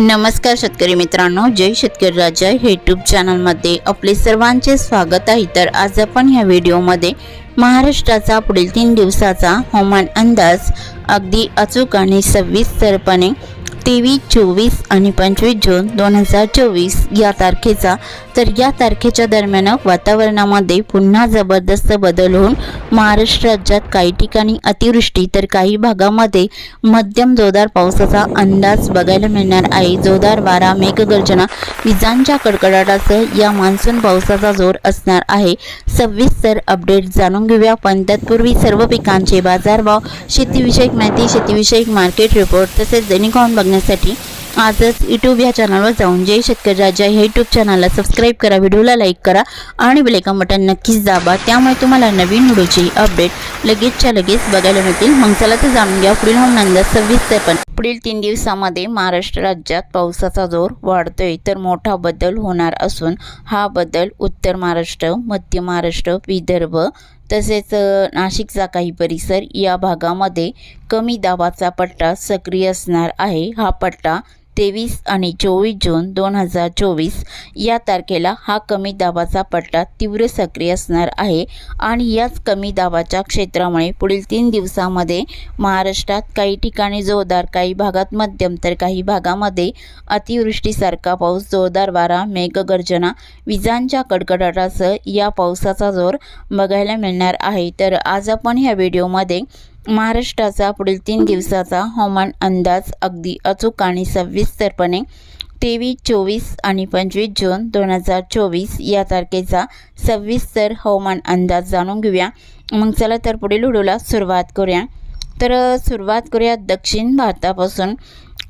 नमस्कार शेतकरी मित्रांनो जय शेतकरी राजा. हे यूट्यूब चॅनलमध्ये आपले सर्वांचे स्वागत आहे. तर आज आपण ह्या व्हिडिओमध्ये महाराष्ट्राचा पुढील तीन दिवसाचा हवामान अंदाज अगदी अचूक आणि सविस्तरपणे तेवीस चोवीस आणि पंचवीस जून दोन हजार चोवीस या तारखेचा तर या तारखेच्या दरम्यान वातावरणामध्ये पुन्हा जबरदस्त बदल होऊन महाराष्ट्र राज्यात काही ठिकाणी अतिवृष्टी तर काही भागामध्ये मध्यम जोरदार पावसाचा अंदाज बघायला मिळणार आहे. जोरदार वारा मेघगर्जना विजांच्या कडकडाटासह या मान्सून पावसाचा जोर असणार आहे. सविस्तर अपडेट जाणून घेऊया. पण तत्पूर्वी सर्व पिकांचे बाजारभाव शेतीविषयक माहिती शेतीविषयक मार्केट रिपोर्ट तसेच दैनिक बघण्यासाठी आजच यूट्यूब या चॅनलवर जाऊन जय शेतकरी राजा हे यूट्यूब चॅनलला सबस्क्राईब करा व्हिडिओला लाईक करा आणि बेलेकन बटन नक्कीच दाबा. त्यामुळे तुम्हाला नवीन व्हिडिओची अपडेट लगेचच्या लगेच बघायला मिळतील. मग चला तर जाणून घ्या पुढील हवामान पण पुढील तीन दिवसामध्ये महाराष्ट्र राज्यात पावसाचा जोर वाढतोय. तर मोठा बदल होणार असून हा बदल उत्तर महाराष्ट्र मध्य महाराष्ट्र विदर्भ तसेच नाशिकचा काही परिसर या भागामध्ये कमी दाबाचा पट्टा सक्रिय असणार आहे. हा पट्टा तेवीस आणि चोवीस जून दोन हजार चोवीस या तारखेला हा कमी दाबाचा पट्टा तीव्र सक्रिय असणार आहे आणि याच कमी दाबाच्या क्षेत्रामुळे पुढील तीन दिवसामध्ये महाराष्ट्रात काही ठिकाणी जोरदार काही भागात मध्यम तर काही भागामध्ये अतिवृष्टीसारखा पाऊस जोरदार वारा मेघगर्जना विजांच्या कडकडाटासह या पावसाचा जोर बघायला मिळणार आहे. तर आज आपण ह्या व्हिडिओमध्ये महाराष्ट्राचा पुढील तीन दिवसाचा हवामान अंदाज अगदी अचूक आणि सविस्तरपणे. तेवीस चोवीस आणि पंचवीस जून दोन हजार चोवीस या तारखेचा सविस्तर हवामान अंदाज जाणून घेऊया. मग चला तर पुढील व्हिडिओला सुरुवात करूया. तर सुरुवात करूया दक्षिण भारतापासून.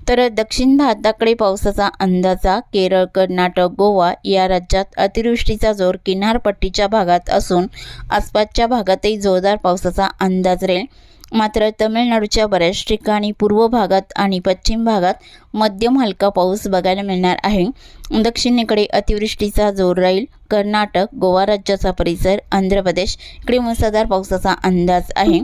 तर दक्षिण भारताकडे पावसाचा अंदाजा केरळ कर्नाटक गोवा या राज्यात अतिवृष्टीचा जोर किनारपट्टीच्या भागात असून आसपासच्या भागातही जोरदार पावसाचा अंदाज राहील. मात्र तमिळनाडूच्या बऱ्याच ठिकाणी पूर्व भागात आणि पश्चिम भागात मध्यम हलका पाऊस बघायला मिळणार आहे. दक्षिणेकडे अतिवृष्टीचा जोर राहील. कर्नाटक गोवा राज्याचा परिसर आंध्र प्रदेश इकडे मुसळधार पावसाचा अंदाज आहे.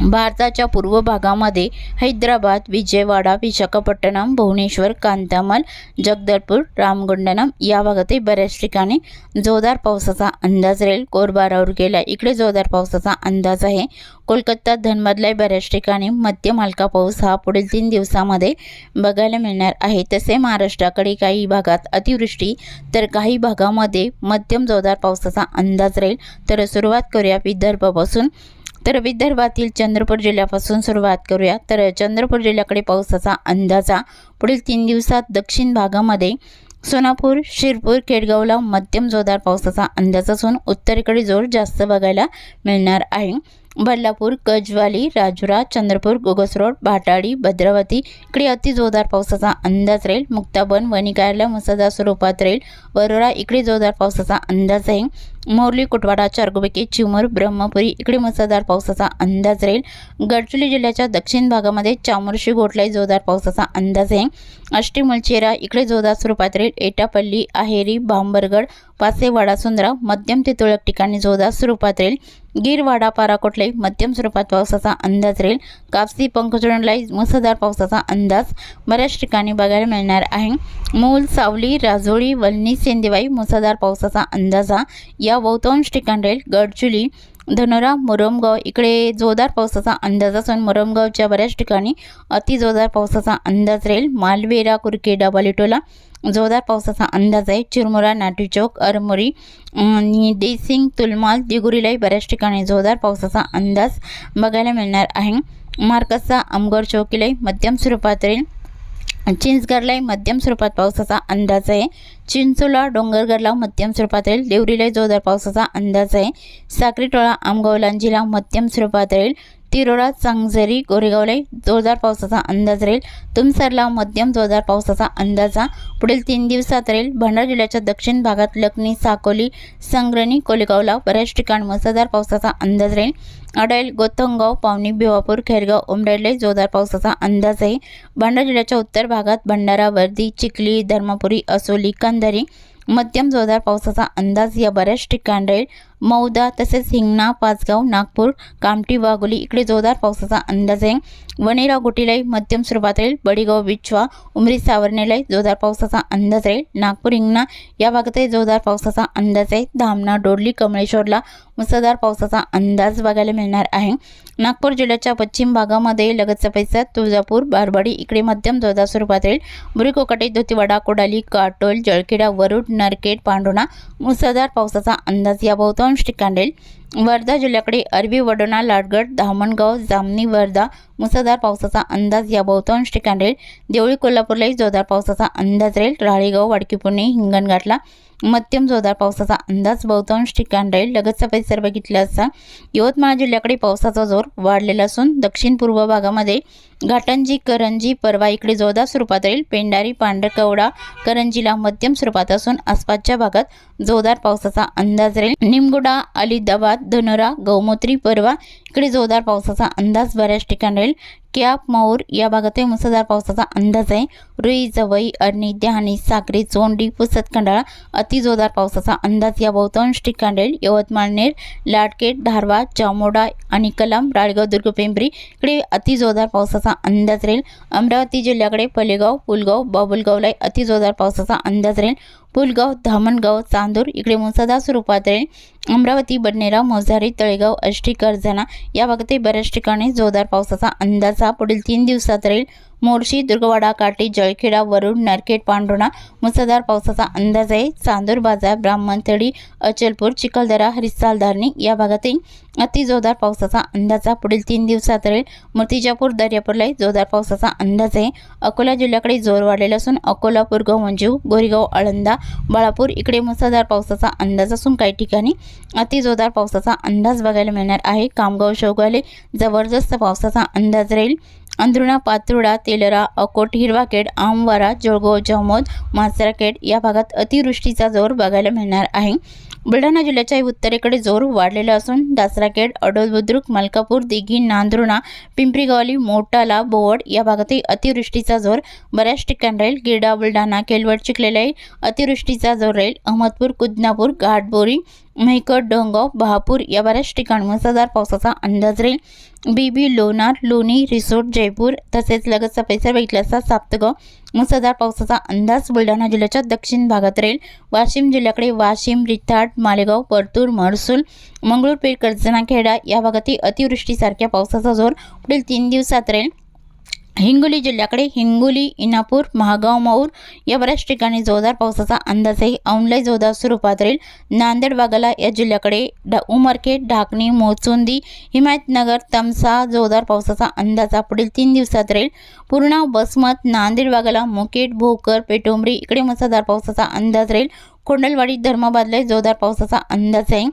भारताच्या पूर्व भागामध्ये हैदराबाद विजयवाडा विशाखापट्टणम भुवनेश्वर कांतामल जगदलपूर रामगुंडनम या भागातही बऱ्याच ठिकाणी जोरदार पावसाचा अंदाज राहील. कोरबारावर गेला इकडे जोरदार पावसाचा अंदाज आहे. कोलकाता धनबादलाही बऱ्याच ठिकाणी मध्यम हलका पाऊस हा पुढील तीन दिवसामध्ये बघायला मिळणार आहे. तसे महाराष्ट्राकडे काही भागात अतिवृष्टी तर काही भागामध्ये मध्यम जोरदार पावसाचा अंदाज राहील. तर सुरुवात करूया विदर्भापासून. तर विदर्भातील चंद्रपूर जिल्ह्यापासून सुरुवात करूया. तर चंद्रपूर जिल्ह्याकडे पावसाचा अंदाजा पुढील तीन दिवसात दक्षिण भागामध्ये सोनापूर शिरपूर केडगावला मध्यम जोरदार पावसाचा अंदाज असून उत्तरेकडे जोर जास्त बघायला मिळणार आहे. बल्लापूर गजवाली राजुरा चंद्रपूर गोगसरोड भाटाडी भद्रावती इकडे अति जोरदार पावसाचा अंदाज राहील. मुक्ताबन वणिकायला मुसळधार स्वरूपात राहील. वरोरा इकडे जोरदार पावसाचा अंदाज आहे. मोरली कुटवाडा चारगोबेकी चिमूर ब्रह्मपुरी इकडे मुसळधार पावसाचा अंदाज राहील. गडचिरोली जिल्ह्याच्या दक्षिण भागामध्ये चामोर्शी गोटलाई जोरदार पावसाचा अंदाज आहे. आष्टी मुलचेरा इकडे जोरदार स्वरूपात राहील. एटापल्ली आहेरी बांबरगड पासेवाडा सुंदरा मध्यम ते तुळक ठिकाणी जोरदार स्वरूपात राहील. गिरवाडा पाराकोटलाई मध्यम स्वरूपात पावसाचा अंदाज राहील. कापसी पंकजोडलाई मुसळधार पावसाचा अंदाज बऱ्याच ठिकाणी बघायला मिळणार आहे. मूल सावली राजोळी वलनी सेंदेवाई मुसळधार पावसाचा अंदाजा या बहुतांश ठिकाणी राहील गडचुली धनोरा मुरमगाव इकडे जोरदार पावसाचा अंदाज असून मुरमगावच्या बऱ्याच ठिकाणी अति जोरदार पावसाचा अंदाज राहील. मालवेरा कुरकेडा डबालिटोला जोरदार पावसाचा अंदाज आहे. चिरमुरा नाटी चौक अरमोरी आणि देसिंग तुलमाल दिगुरीलाही बऱ्याच ठिकाणी जोरदार पावसाचा अंदाज बघायला मिळणार आहे. मार्कसचा अमगोर चौकीलाही मध्यम स्वरूपात राहील. चिंचगडलाही मध्यम स्वरूपात पावसाचा अंदाज आहे. चिंचोला डोंगरगडला मध्यम स्वरूपात राहील देवरीलाही जोरदार पावसाचा अंदाज आहे. साक्रीटोळा आमगाव लांजीला मध्यम स्वरूपात राहील तिरोडा चांगझरी गोरेगावलाही जोरदार पावसाचा अंदाज राहील. तुमसरला मध्यम जोरदार पावसाचा अंदाजा पुढील तीन दिवसात राहील. भंडारा जिल्ह्याच्या दक्षिण भागात लखनी साकोली संग्रणी कोलेगावला बऱ्याच ठिकाणी मुसळधार पावसाचा अंदाज राहील. अडेल गोतंगाव पावनी भिवापूर खेरगाव उमरेडले जोरदार पावसाचा अंदाज आहे. भंडारा जिल्ह्याच्या उत्तर भागात भंडारा वर्दी चिखली धर्मपुरी असोली कंधारी मध्यम जोरदार पावसाचा अंदाज या बऱ्याच ठिकाणी राहील. मौदा तसेच हिंगणा पाचगाव नागपूर कामठी वाघोली इकडे जोरदार पावसाचा अंदाज आहे. वनेरा गोटीलाई मध्यम स्वरूपात राहील. बडीगाव बिच्छवा उमरी सावर्णेलाई जोरदार पावसाचा अंदाज राहील. नागपूर हिंगणा या भागातही जोरदार पावसाचा अंदाज आहे. धामणा डोरली कमळेश्वरला मुसळधार पावसाचा अंदाज बघायला मिळणार आहे. नागपूर जिल्ह्याच्या पश्चिम भागामध्ये लगतचा पैसा तुळजापूर बारबाडी इकडे मध्यम जोरदार स्वरूपात राहील. बुरीकोकाटे धोतीवाडा कोडाली काटोल जळखेडा वरुड नरकेट पांडोणा मुसळधार पावसाचा अंदाज या ठिकाणी वर्धा जिल्ह्याकडे अरबी वडोणा लाडगड धामणगाव जामनी वर्धा मुसळधार पावसाचा अंदाज या बहुतांश ठिकाणी राहील देवळी कोल्हापूरलाही जोरदार पावसाचा अंदाज राहील. राळेगाव वाडकी पुणे हिंगणघाटला मध्यम जोरदार पावसाचा अंदाज. बहुतांश ठिकाण राहील लगतचा परिसर बघितला असता यवतमाळ जिल्ह्याकडे पावसाचा जोर वाढलेला असून दक्षिण पूर्व भागामध्ये घाटंजी करंजी परवा इकडे जोरदार स्वरूपात राहील. पेंडारी पांढरकवडा करंजीला मध्यम स्वरूपात असून आसपासच्या भागात जोरदार पावसाचा अंदाज राहील. निमगुडा अलिदाबाद धनोरा गौमोत्री परवा इकडे जोरदार पावसाचा अंदाज बऱ्याच ठिकाणी राहील. क्याप मौर या भागातही मुसळधार पावसाचा अंदाज आहे. रुई जवई अरणी डहाणी साक्री चोंडी पुसत खंडाळा अतिजोरदार पावसाचा अंदाज या बहुतांश ठिकाणी यवतमाळनेर यवतमाळ नेर लाडकेट धारवा चामोडा आणि कलाम राळगाव दुर्ग पिंपरी इकडे अतिजोरदार पावसाचा अंदाज राहील. अमरावती जिल्ह्याकडे पलेगाव पुलगाव बाबुलगावला अतिजोरदार पावसाचा अंदाज राहील. पुलगाव धामणगाव चांदूर इकडे मुसळधार स्वरूपात राहील अमरावती बडनेरा मोजारी तळेगाव अष्टी कर्जना या भागातही बऱ्याच ठिकाणी जोरदार पावसाचा अंदाज हा पुढील तीन दिवसात राहील. मोर्शी दुर्गवाडा काटी जळखेडा वरुड नरखेड पांढुणा मुसळधार पावसाचा अंदाज आहे. चांदूर बाजार ब्राह्मणतळी अचलपूर चिखलदरा हरिसाल धारणी या भागातही अतिजोरदार पावसाचा अंदाज हा पुढील तीन दिवसात राहील मूर्तिजापूर दर्यापूरलाही जोरदार पावसाचा अंदाज आहे. अकोला जिल्ह्याकडे जोर वाढलेला असून अकोला पुरगाव मंजू गोरेगाव आळंदा बाळापूर इकडे मुसळधार पावसाचा अंदाज असून काही ठिकाणी अतिजोरदार पावसाचा अंदाज बघायला मिळणार आहे. कामगाव शौगाले जबरदस्त पावसाचा अंदाज राहील. अंधरुणा पात्रुडा तेलरा अकोट हिरवाखेड आमवारा जळगाव जहमोद मासराखेड या भागात अतिवृष्टीचा जोर बघायला मिळणार आहे. बुलढाणा जिल्ह्याच्या उत्तरेकडे जोर वाढलेला असून दासराखेड अडोल बुद्रुक मलकापूर दिघी नांदुर्णा पिंपरीगावली मोटाला बोवड या भागातही अतिवृष्टीचा जोर. बऱ्याच ठिकाणी राहील गिरडा बुलढाणा केलवड चिखलेलाही अतिवृष्टीचा जोर राहील. अहमदपूर कुदनापूर घाटबोरी मेहकट डोंगाव बहापूर या बऱ्याच ठिकाणी मुसळधार पावसाचा अंदाज राहील. बीबी लोणार लोणी रिसोर्ट जयपूर तसेच लगतचा परिसर बघितला असता साप्तगाव मुसळधार पावसाचा अंदाज बुलढाणा जिल्ह्याच्या दक्षिण भागात राहील. वाशिम जिल्ह्याकडे वाशिम रिथाड मालेगाव परतूर महसूल मंगळूरपेठ कर्जनाखेडा या भागातही अतिवृष्टीसारख्या पावसाचा जोर पुढील तीन दिवसात राहील. हिंगोली जिल्ह्याकडे हिंगोली इनापूर महागाव माऊर या बऱ्याच ठिकाणी जोरदार पावसाचा अंदाज आहे औंधलाई जोरदार स्वरूपात राहील. नांदेड वाघाला या जिल्ह्याकडे डा उमरखेड ढाकणी मोचुंदी हिमायतनगर तमसा जोरदार पावसाचा अंदाज पुढील तीन दिवसात राहील. पूर्णा बसमत नांदेड वाघाला मुकेट भोकर पेटोंबरी इकडे मुसळधार पावसाचा अंदाज राहील. कोंडलवाडी धर्माबादला जोरदार पावसाचा अंदाज आहे.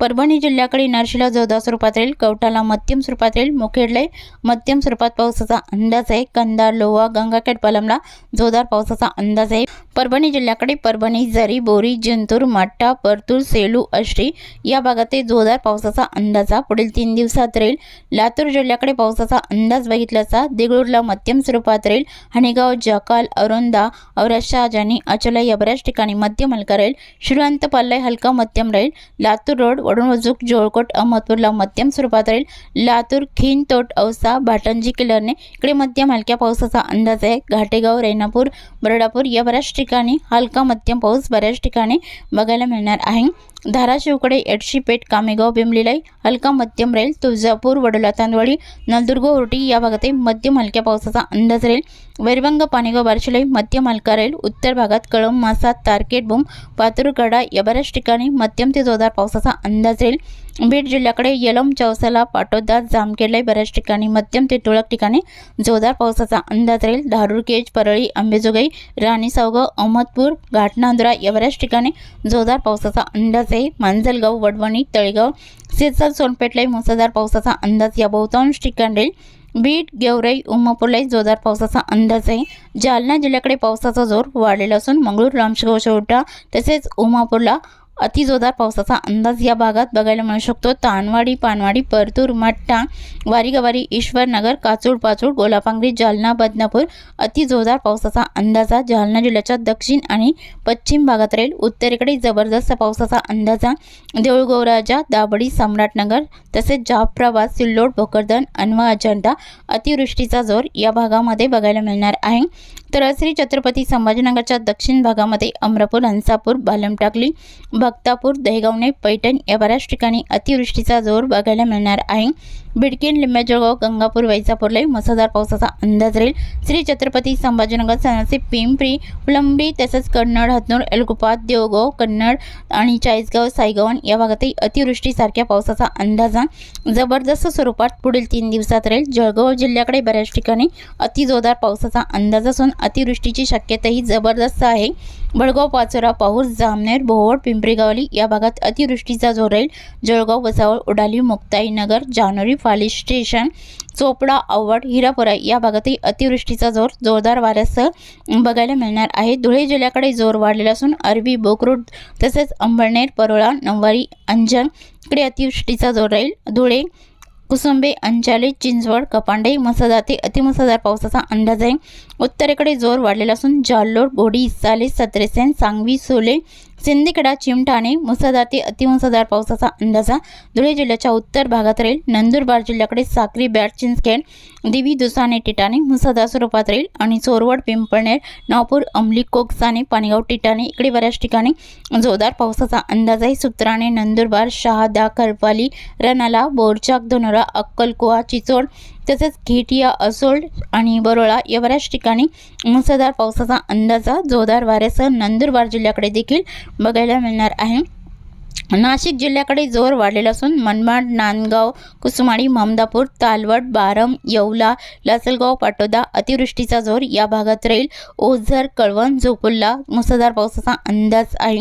परभणी जिल्ह्याकडे नरशिला जोरदार स्वरूपात राहील कवठाला मध्यम स्वरूपात राहील मुखेडला मध्यम स्वरूपात पावसाचा अंदाज आहे. कंदार लोहा गंगाखेड पलमला जोरदार पावसाचा अंदाज आहे. परभणी जिल्ह्याकडे परभणी जरी बोरी जिंतूर मठ्ठा परतूर सेलू आष्टी या भागातील जोरदार पावसाचा अंदाजा पुढील तीन दिवसात राहील. लातूर जिल्ह्याकडे पावसाचा अंदाज बघितल्याचा देगळूरला मध्यम स्वरूपात राहील. हणेगाव जकाल अरुंदा औरशा जानी अचला या बऱ्याच ठिकाणी मध्यम हलका राहील. श्रीवंत पल्लय हलका मध्यम राहील. लातूर रोड वडून वजूक जोळकोट अहमदपूरला मध्यम स्वरूपात राहील. लातूर खिनतोट औसा भाटंजी किल्लरने इकडे मध्यम हलक्या पावसाचा अंदाज आहे. घाटेगाव रेणापूर बरडापूर या बऱ्याच ठिकाणी ठिकाणी हलका मध्यम पाऊस बऱ्याच ठिकाणी बघायला मिळणार आहे. धाराशिवकडे एडशीपेठ कामेगाव बिमलीलाई हलका मध्यम राहील तुळजापूर वडोला तांदवडी नलदुर्ग ओरटी या भागातही मध्यम हलक्या पावसाचा अंदाज राहील. वैरभंग पाणीगाव बारशिलाई मध्यम हलका राहील उत्तर भागात कळम मासा तारकेट बुम पातुरकडा या बऱ्याच ठिकाणी मध्यम ते जोरदार पावसाचा अंदाज राहील. बीड जिल्ह्याकडे यलम चौसाला पाटोदा जामखेडला बऱ्याच ठिकाणी मध्यम ते तुळक ठिकाणी जोरदार पावसाचा अंदाज राहील. धारूर केज परळी अंबेजोगाई राणीसावगाव अहमदपूर घाटनांदुरा या बऱ्याच ठिकाणी जोरदार पावसाचा अंदाज आहे. मांजलगाव वडवणी तळेगाव सिरसर सोनपेठलाही मुसळधार पावसाचा अंदाज या बहुतांश ठिकाणी राहील. बीड गेवराई उमापूरलाही जोरदार पावसाचा अंदाज आहे. जालना जिल्ह्याकडे पावसाचा जोर वाढलेला असून मंगळूर रामशगाव शेवटा तसेच उमापूरला अतिजोरदार पावसाचा अंदाज या भागात बघायला मिळू शकतो. तानवाडी पानवाडी परतूर मट्टा वारीगवारी ईश्वरनगर काचूड पाचूड गोलापांगरी जालना बदनापूर अतिजोरदार पावसाचा अंदाजा. जालना जिल्ह्याच्या दक्षिण आणि पश्चिम भागात राहील. उत्तरेकडे जबरदस्त पावसाचा अंदाजा. देऊळगौराजा दाबडी सम्राटनगर तसेच जाफराबाद सिल्लोड भोकरदन अनवा अजंठा अतिवृष्टीचा जोर या भागामध्ये बघायला मिळणार आहे. तर श्री छत्रपती संभाजीनगरच्या दक्षिण भागामध्ये अमरापूर हंसापूर बालमटाकली भक्तापूर दहेगावणे पैठण या बऱ्याच ठिकाणी अतिवृष्टीचा जोर बघायला मिळणार आहे. बिडकीन लिंबेजळगाव गंगापूर वैजापूरलाही मुसळधार पावसाचा अंदाज राहील. श्री छत्रपती संभाजीनगर सणाचे पिंपरी उलंबी तसेच कन्नड हतनूर एलगुपात देवगाव कन्नड आणि चाळीसगाव सायगावन या भागातही अतिवृष्टीसारख्या पावसाचा अंदाजा जबरदस्त स्वरूपात पुढील तीन दिवसात राहील. जळगाव जिल्ह्याकडे बऱ्याच ठिकाणी अतिजोरदार पावसाचा अंदाज असून अतिवृष्टीची शक्यताही जबरदस्त आहे. बडगाव पाचोरा पाऊस जामनेर भोवड पिंपरीगावली या भागात अतिवृष्टीचा जोर राहील. जळगाव वसावळ उडाली मुक्ताईनगर जानोरी फाली स्टेशन चोपडा आवड हिरापुरा या भागातही अतिवृष्टीचा जोर जोरदार वाऱ्यासह बघायला मिळणार आहे. धुळे जिल्ह्याकडे जोर वाढलेला असून अरबी बोकरूड तसेच अंबळनेर परोळा नववारी अंजन इकडे अतिवृष्टीचा जोर राहील. धुळे कुसुंबे अंचाले चिंचवड कपांडे मसदाते अतिमुसळधार पावसाचा अंदाज आहे. उत्तरेकडे जोर वाढलेला असून जाल्लोर बोडी साले सत्रेसेन सांगवी सोले सिंदखेडा चिमठाणे मुसळधार ते अतिमुसळधार पावसाचा अंदाज धुळे जिल्ह्याच्या उत्तर भागात राहील. नंदुरबार जिल्ह्याकडे साक्री बॅट चिंचखेड देवी दुसाने टिटाणे मुसादा स्वरूपात राहील आणि चोरवड पिंपळनेर नागपूर अमली कोकसाने पाणीगाव टिटाणे इकडे बऱ्याच ठिकाणी जोरदार पावसाचा अंदाज आहे. सूत्राने नंदुरबार शहादा करपाली रनाला बोरचाक धनोरा अक्कलकुवा चिचोड तसेच घेटिया असोल्ड आणि बरोळा या बऱ्याच ठिकाणी मुसळधार पावसाचा अंदाजा जोरदार वाऱ्यासह नंदुरबार जिल्ह्याकडे देखील बघायला मिळणार आहे. नाशिक जिल्ह्याकडे जोर वाढलेला असून मनमाड नांदगाव कुसुमाडी ममदापूर तालवड बारम येवला लासलगाव पाटोदा अतिवृष्टीचा जोर या भागात राहील. ओझर कळवण झोपुल्ला मुसळधार पावसाचा अंदाज आहे.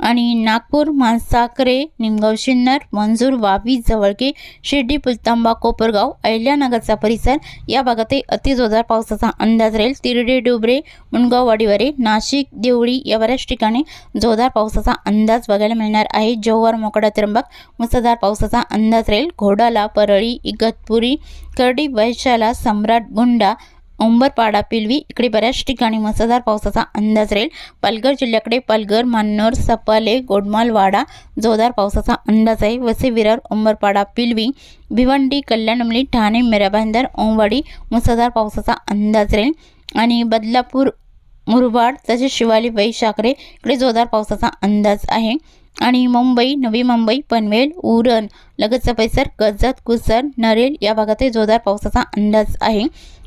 आणि नागपूर मांसाकरे निमगाव शिन्नर मंजूर वावी जवळके शिर्डी पुलतांबा कोपरगाव अहिल्यानगरचा परिसर या भागातही अतिजोरदार पावसाचा अंदाज राहील. तिरडे डुबरे मुणगाव वाडीवरे नाशिक देवळी या बऱ्याच ठिकाणी जोरदार पावसाचा अंदाज बघायला मिळणार आहे. जव्हार मोकडा त्र्यंबक मुसळधार पावसाचा अंदाज राहील. घोडाला परळी इगतपुरी करडी वैशाला सम्राट गुंडा उंबरपाडा पिलवी इकडे बऱ्याच ठिकाणी मुसळधार पावसाचा अंदाज राहील. पालघर जिल्ह्याकडे पालघर मान्नोर सपाले गोडमालवाडा जोरदार पावसाचा अंदाज आहे. वसे विरार उंबरपाडा पिलवी भिवंडी कल्याणमली ठाणे मेराबांदर ओंवाडी मुसळधार पावसाचा अंदाज राहील. आणि बदलापूर मुरबाड तसेच शिवाली वैशाखरे इकडे जोरदार पावसाचा अंदाज आहे. आणि मुंबई नवी मुंबई पनवेल उरण लगतचा परिसर कर्जत कुसर नरेल या भागातही जोरदार पावसाचा अंदाज आहे.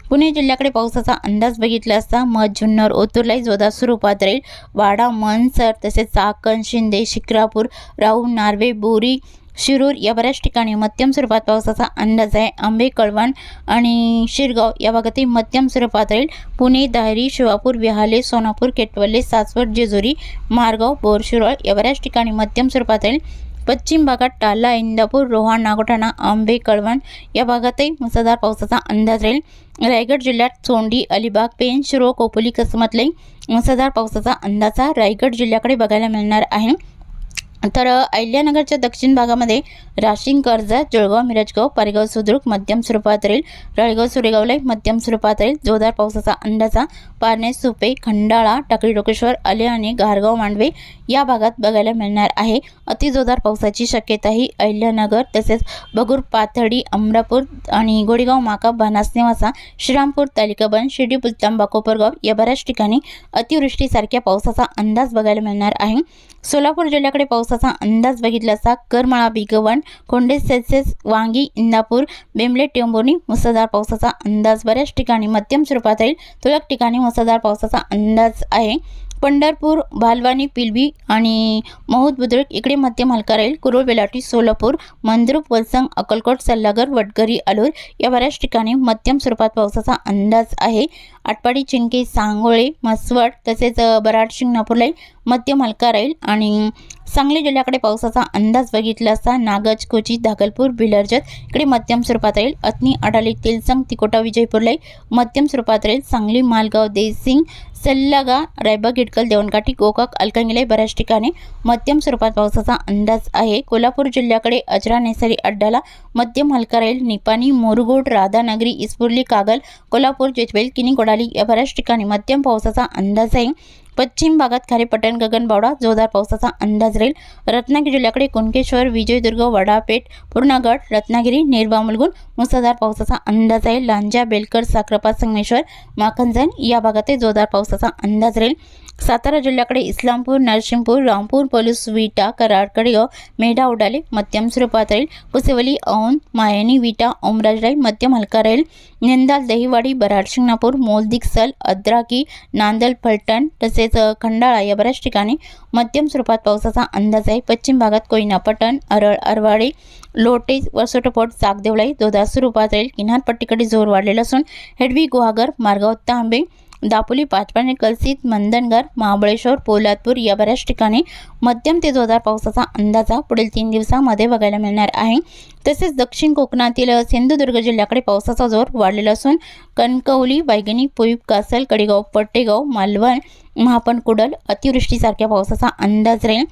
पुणे जिल्ह्याकडे पावसाचा अंदाज बघितला असता मध जुन्नर ओतूरलाही जोरदार स्वरूपात राहील वाडा मनसर तसेच चाकण शिंदे शिक्रापूर राहू नार्वे बोरी शिरूर या बऱ्याच ठिकाणी मध्यम स्वरूपात पावसाचा अंदाज आहे. आंबे कळवण आणि शिरगाव या भागातही मध्यम स्वरूपात राहील पुणे दाहरी शिवापूर विहाले सोनापूर केटवले सासवड जेजुरी मारगाव बोरशिरोळ या बऱ्याच ठिकाणी मध्यम स्वरूपात राहील पश्चिम भागात टाला इंदापूर रोहा नागोठाणा आंबे कळवण या भागातही मुसळधार पावसाचा अंदाज राहील. रायगड जिल्ह्यात चोंडी अलिबाग पेन शिरो कोपोली कसमतले मुसळधार पावसाचा अंदाजा रायगड जिल्ह्याकडे बघायला मिळणार आहे. तर अहिल्यानगरच्या दक्षिण भागामध्ये राशिंग कर्जत जळगाव मिरजगाव पारेगाव सुद्रुक मध्यम स्वरूपात राहील राळगाव सुरेगावला मध्यम स्वरूपात राहील जोरदार पावसाचा अंदाजा पारणे सुपे खंडाळा टाकळी डोकेश्वर आले आणि गारगाव मांडवे या भागात बघायला मिळणार आहे. अतिजोरदार पावसाची शक्यताही अहिल्यानगर तसेच बगूर पाथडी अमरापूर आणि गोडेगाव माका बनासनेवासा श्रीरामपूर तालिकाबन शिर्डी पुलतांबा कोपरगाव या बऱ्याच ठिकाणी अतिवृष्टीसारख्या पावसाचा अंदाज बघायला मिळणार आहे. सोलापूर जिल्ह्याकडे पावसाचा अंदाज बघितला असता करमाळा बिगवण कोंडे सेसेस वांगी इंदापूर बेंबले टेंबोनी मुसळधार पावसाचा अंदाज. बऱ्याच ठिकाणी मध्यम स्वरूपात राहील. तुरळक ठिकाणी मुसळधार पावसाचा अंदाज आहे. पंढरपूर भालवानी पिलवी आणि महूद बुद्रुक इकडे मध्यम हलका राहील. कुरुळ बेलाटी सोलापूर मंद्रुप वलसंग अक्कलकोट सल्लागर वडगरी अलूर या बऱ्याच ठिकाणी मध्यम स्वरूपात पावसाचा अंदाज आहे. आटपाडी चिंके सांगोळे मसवड तसेच बराड शिंगणापूरला मध्यम हलका राहील आणि सांगली जिल्ह्याकडे पावसाचा अंदाज बघितला असता नागज कोची धागलपूर बिलर्जत इकडे मध्यम स्वरूपात राहील अत्नी अडाली तेलसंग तिकोटा विजयपूरलाही मध्यम स्वरूपात राहील सांगली मालगाव देसिंग सल्लागा रायबा गिडकल देवणकाठी गोकाक अलकंगिले बऱ्याच ठिकाणी मध्यम स्वरूपात पावसाचा अंदाज आहे. कोल्हापूर जिल्ह्याकडे अजरा नेसरी अड्डाला मध्यम हलका राहील निपाणी मोरगोड राधानगरी इस्पुर्ली कागल कोल्हापूर जेजबेल किनी कोडाली या बऱ्याच ठिकाणी मध्यम पावसाचा अंदाज आहे. पश्चिम भागात खारेपट्टण गगनबावडा जोरदार पावसाचा अंदाज राहील. रत्नागिरी जिल्ह्याकडे कुणकेश्वर विजयदुर्ग वडापेठ पूर्णगड रत्नागिरी नेरबा मुलगुण मुसळधार पावसाचा अंदाज राहील. लांजा बेलकर साखरपा संगमेश्वर माखनजन या भागातही जोरदार पावसाचा अंदाज राहील. सातारा जिल्ह्याकडे इस्लामपूर नरसिंहपूर रामपूर पोलीस विटा कराडकडेगाव मेढा उडाले मध्यम स्वरूपात राहील. कुसेवली औंध मायनी विटा ओमराज राहील मध्यम हलका राहील. निंदाल दहिवाडी बराड शिंगणापूर मोलदिक सल अद्राकी नांदल फलटण तसेच तसेच खंडाळा या बऱ्याच ठिकाणी मध्यम स्वरूपात पावसाचा अंदाज आहे. पश्चिम भागात कोयना पटण अरळ अरवाडे लोटे वसोटपोट चाकदेवळाई दोदा स्वरूपात राहील. किनारपट्टीकडे जोर वाढलेला असून हेडवी गुहागर मार्गाव तांबे दापोली पाचपाणे कलसित मंदनगर महाबळेश्वर पोलादपूर या बऱ्याच ठिकाणी मध्यम ते जोरदार पावसाचा अंदाजा पुढील तीन दिवसामध्ये बघायला मिळणार आहे. तसेच दक्षिण कोकणातील सिंधुदुर्ग जिल्ह्याकडे पावसाचा जोर वाढलेला असून कणकवली बैगणी पुईप कासल कडेगाव पट्टेगाव मालवण महापण कुडल अतिवृष्टीसारख्या पावसाचा अंदाज राहील.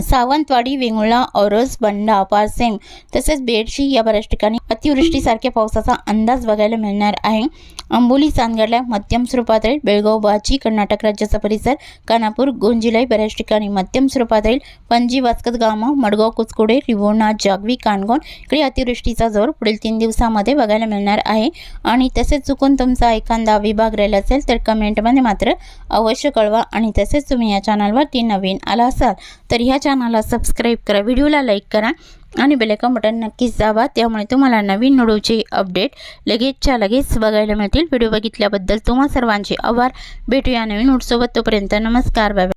सावंतवाडी वेंगुळा औरस बंडा पारसेम तसेच बेडशी या बऱ्याच ठिकाणी अतिवृष्टीसारख्या पावसाचा अंदाज बघायला मिळणार आहे. अंबोली चांदगडला मध्यम स्वरूपात राहील बेळगाव बाची कर्नाटक राज्याचा परिसर कानापूर गोंजिलाई बऱ्याच ठिकाणी मध्यम स्वरूपात राहील. पणजी वास्कत गामा मडगाव कुचकुडे रिवोणा जागवी कानगोण इकडे अतिवृष्टीचा जोर पुढील तीन दिवसामध्ये बघायला मिळणार आहे. आणि तसेच चुकून तुमचा एखादा विभाग राहिला असेल तर कमेंटमध्ये मात्र अवश्य कळवा. आणि तसेच तुम्ही या चॅनलवरती नवीन आला असाल तर ह्या चॅनलला सबस्क्राईब करा व्हिडिओला लाईक करा आणि बेलायकॉन बटन नक्कीच दाबा. त्यामुळे तुम्हाला नवीन व्हिडिओचे अपडेट लगेचच्या लगेच बघायला मिळतील. व्हिडिओ बघितल्याबद्दल तुम्हा सर्वांचे आभार. भेटूया नवीन नोटसोबत तोपर्यंत नमस्कार बाबा बाय.